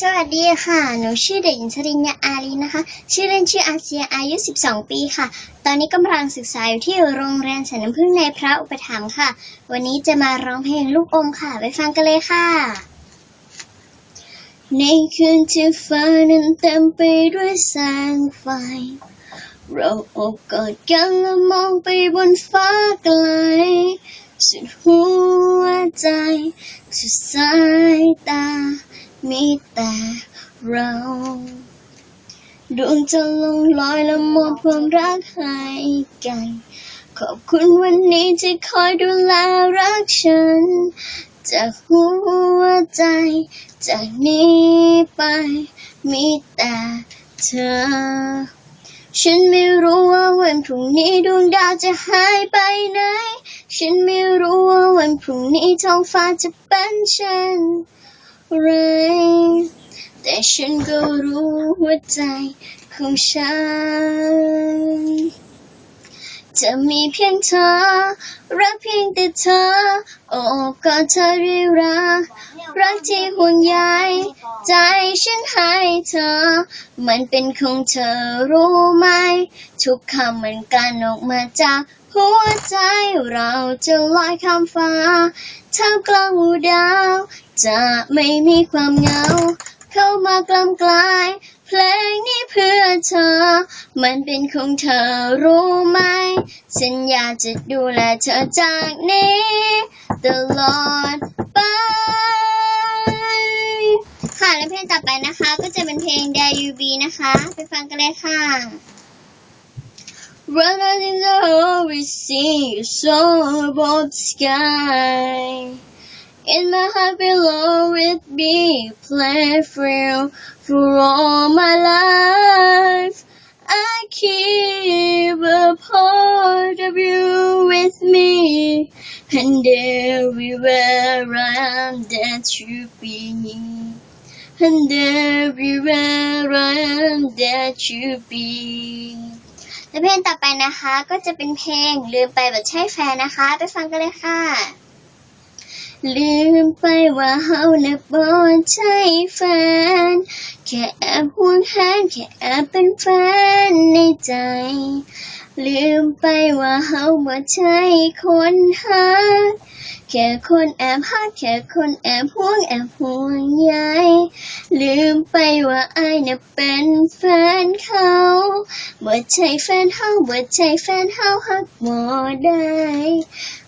สวัสดีค่ะ หนูชื่อเด็กหญิงชริญญาอาลีนะคะ ชื่อเล่นชื่ออาเซียอายุ 12 ปีค่ะ ตอนนี้กำลังศึกษาอยู่ที่โรงเรียนสันน้ำพึ่งในพระอุปถัมภ์ค่ะ วันนี้จะมาร้องเพลงลูกอมค่ะ ไปฟังกันเลยค่ะ ในคืนที่ฟ้านั้นเต็มไปด้วยแสงไฟ เราอบกอดกันและมองไปบนฟ้าไกลสุดหัวใจสุดสายตา มีแต่เรา ดวงจะลงลอยและมอบความรักให้กัน ขอบคุณวันนี้ที่คอยดูแลรักฉัน จากหัวใจ จากนี้ไป มีแต่เธอ ฉันไม่รู้ว่าวันพรุ่งนี้ดวงดาวจะหายไปไหน ฉันไม่รู้ว่าวันพรุ่งนี้ท้องฟ้าจะเป็นเช่น ไร แต่ฉันก็รู้หัวใจของฉัน จะมีเพียงเธอ รักเพียงแต่เธอ โอบกอดเธอเรียรัก รักที่ห่วงใยใจฉันให้เธอ มันเป็นของเธอรู้ไหม ทุกคำมันกลั่นออกมาจาก หัวใจเราจะลอยข้ามฟ้าท่ามกลางหมู่ดาว จะไม่มีความเหงา เข้ามากล้ำกลาย เพลงนี้เพื่อเธอ มันเป็นของเธอรู้ไหมสัญญาจะดูแลเธอจากนี้ ตลอดไป ค่ะและเพลงต่อไปนะคะ ก็จะเป็นเพลง Dare You b นะคะ ไปฟังกันเลยค่ะ Run out in the always see you soar above the sky In my heart below with be play for you for all my life. I keep a part of you with me, and everywhere I am that you be. And everywhere I am that you be และเพลงต่อไปนะคะ ก็จะเป็นเพลงลืมไปแบบใช่แฟนนะคะ ไปฟังกันเลยค่ะ ลืมไปว่าเฮาน่ะบอใช่แฟน แค่แอบห่วงแหนแค่แอบเป็นแฟนในใจ ลืมไปว่าเฮาบ่ใช่คนหักแค่คนแอบฮักแค่คนแอบห่วงแอบห่วงใยลืมไปว่าอายน่ะเป็นแฟนเขาบ่ใช่แฟนเฮาบ่ใช่แฟนเฮาฮักบ่ได้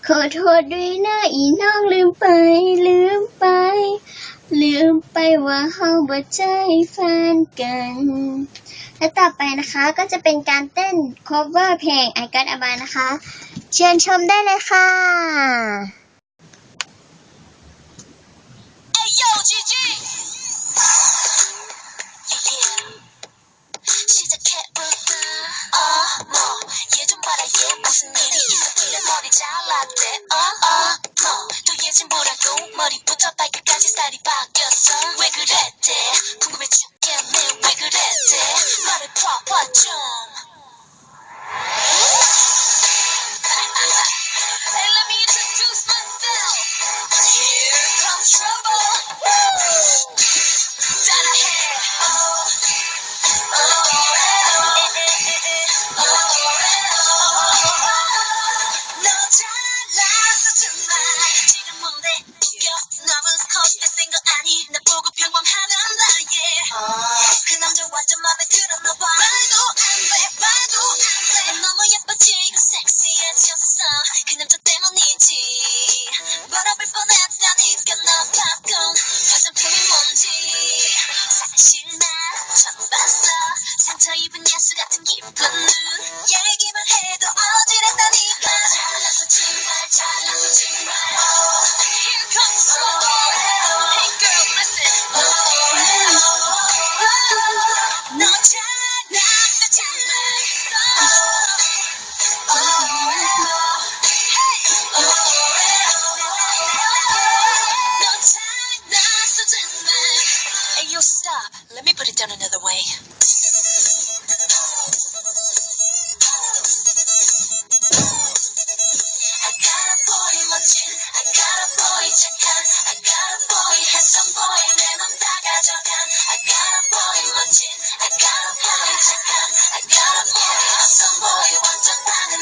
ขอโทษด้วยนะอีน้องลืมไปลืมไป ลืมไปว่าเฮาบ่ใช่แฟนกัน และต่อไปนะคะก็จะเป็นการเต้น cover เพลง I Got a Bar นะคะ เชิญชมได้เลยค่ะ Hey yo, GG. Yeah, yeah. 시작해볼까? 어머, 얘 좀 봐라, 얘 무슨 일이 있었길래 머리 잘랐대. 어, 또 예전보다도 머리부터 발끝까지 살이 바뀌었어. 왜 그랬대? 궁금해 죽겠네, 왜 그랬대? 말을 펴봐 좀. Hey, let me introduce myself. Here comes trouble. Woo! 따라해. Oh, oh, eh, eh, eh, eh. Oh, oh, 너 잘났어 정말. 지금 뭔데 웃겨? 너무 커피 생 거 아니? 나 보고 평범하단다 yeah. 그 남자 완전 맘에 들었나 봐. 말도 안 돼, 말도 안 돼. 너무 예뻐지고 got a boy check 착한 I got a boy handsome boy 내맘 다 가져간 I got a boy 멋진 I got a boy check 착한 I got a boy handsome boy 완전 반응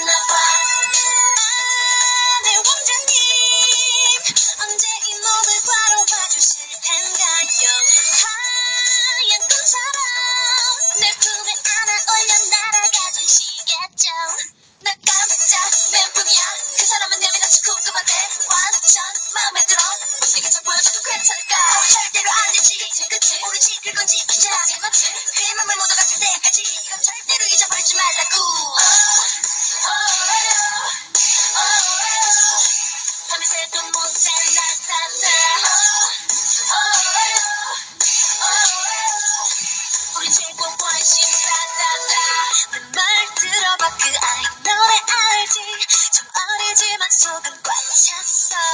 그 아이 노래 알지? 좀 어리지만 속은 꽉 찼어.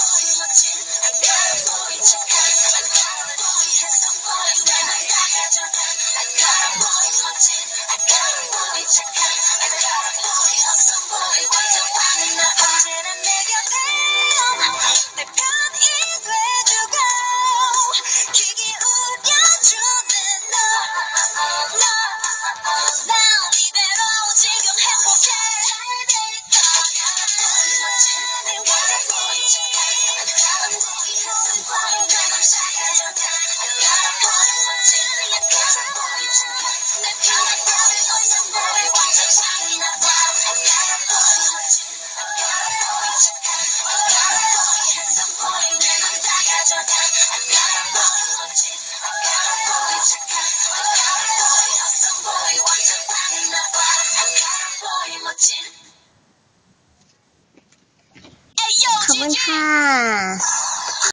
Thank you.